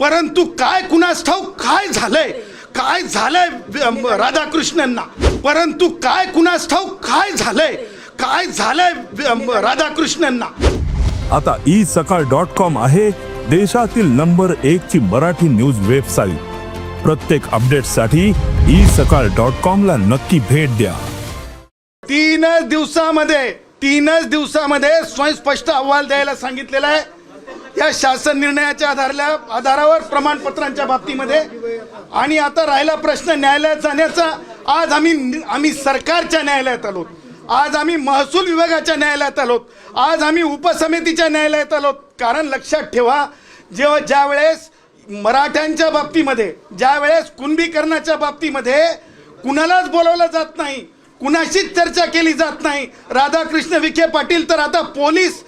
परंतु काय कुणास ठाऊक काय झालंय? काय झालंय अम, राधाकृष्णनना? परंतु काय कुणास ठाऊक काय झालंय? काय झालंय अम, राधाकृष्णनना? आता ई सकाळ डॉट कॉम आहे देशातील नंबर एक ची मराठी न्यूज वेबसाईट प्रत्येक अपडेटसाठी ई सकाळ डॉट कॉम ला नक्की भेट द्या. तीनच दिवसामध्ये तीनच दिवसामध्ये स्वयंस्पष्ट अहवाल द्यायला सांगितलेला आहे. या शासन निर्णयाच्या आधारल्या आधारावर प्रमाणपत्रांच्या बाबतीमध्ये. आणि आता राहिला प्रश्न न्यायालयात जाण्याचा. आज आम्ही आम्ही सरकारच्या न्यायालयात आलो. आज आम्ही महसूल विभागाच्या न्यायालयात आलो. आज आम्ही उपसमितीच्या न्यायालयात आलो. कारण लक्षात ठेवा जेव्हा ज्या वेळेस मराठ्यांच्या बाबतीमध्ये ज्या वेळेस कुणबीकरणाच्या बाबतीमध्ये कुणालाच बोलवलं जात नाही कुणाशीच चर्चा केली जात नाही. राधाकृष्ण विखे पाटील तर आता पोलीस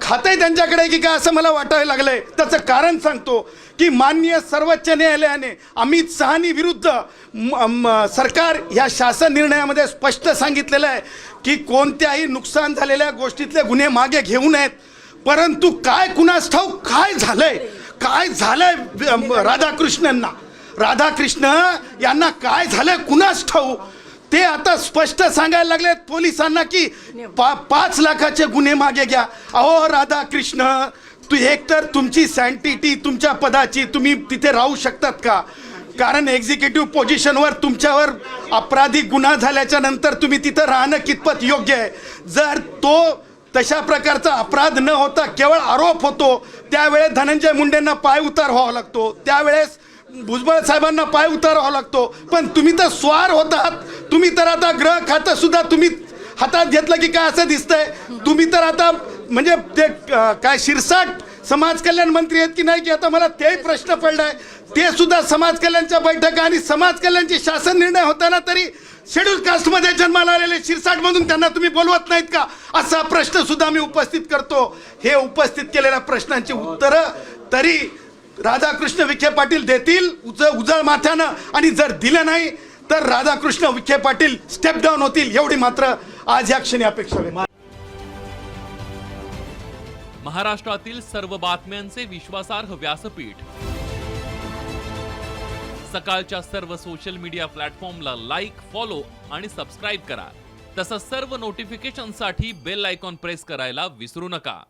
खाते त्यांच्याकडे की काय असं मला वाटायला लागलंय. त्याचं कारण सांगतो की माननीय सर्वोच्च न्यायालयाने अमित सहानी विरुद्ध म- सरकार या शासन निर्णयामध्ये स्पष्ट सांगितलेलं आहे की कोणत्याही नुकसान झालेल्या गोष्टीतले गुन्हे मागे घेऊ नयेत. परंतु काय कुणास ठाऊक काय झालंय? काय झालंय अम, राधाकृष्ण यांना काय झालंय कुणास ठाऊ ते आता स्पष्ट सांगायला लागलेत पोलिसांना की पा पाच लाखाचे गुन्हे मागे घ्या. अहो राधाकृष्ण तू एकतर तुमची सँटिटी तुमच्या पदाची तुम्ही तिथे राहू शकतात का? कारण एक्झिक्युटिव्ह पोझिशनवर तुमच्यावर आपराधिक गुन्हा झाल्याच्यानंतर तुम्ही तिथं राहणं कितपत योग्य आहे? जर तो तशा प्रकारचा अपराध न होता केवळ आरोप होतो त्यावेळेस धनंजय मुंडेंना पाय उतार व्हावा लागतो. त्यावेळेस भुजबळ साहेबांना पाय उतारावा लागतो. पण तुम्ही तर स्वार होतात. तुम्ही तर आता ग्रह खातं सुद्धा तुम्ही हातात घेतलं की काय असं दिसतंय? तुम्ही तर आता म्हणजे ते काय शिरसाट समाज कल्याण मंत्री आहेत की नाही की आता मला तेही प्रश्न पडलाय. ते सुद्धा समाज कल्याणच्या बैठका आणि समाज कल्याणचे शासन निर्णय होताना तरी शेड्यूल कास्टमध्ये जन्माला आलेले शिरसाट मधून त्यांना तुम्ही बोलवत नाहीत का? असा प्रश्न सुद्धा मी उपस्थित करतो. हे उपस्थित केलेल्या प्रश्नांची उत्तरं तरी राधाकृष्ण विखे पाटील देतील. उज उजळ माथ्यानं. आणि जर दिलं नाही तर राधाकृष्ण विखे पाटील स्टेप डाऊन होतील एवढी मात्र आज या क्षणी अपेक्षा महाराष्ट्रातील सर्व बातम्यांचे विश्वासार्ह व्यासपीठ. सकाळच्या सर्व सोशल मीडिया प्लॅटफॉर्मला लाईक फॉलो आणि सबस्क्राईब करा. तसंच सर्व नोटिफिकेशनसाठी बेल आयकॉन प्रेस करायला विसरू नका.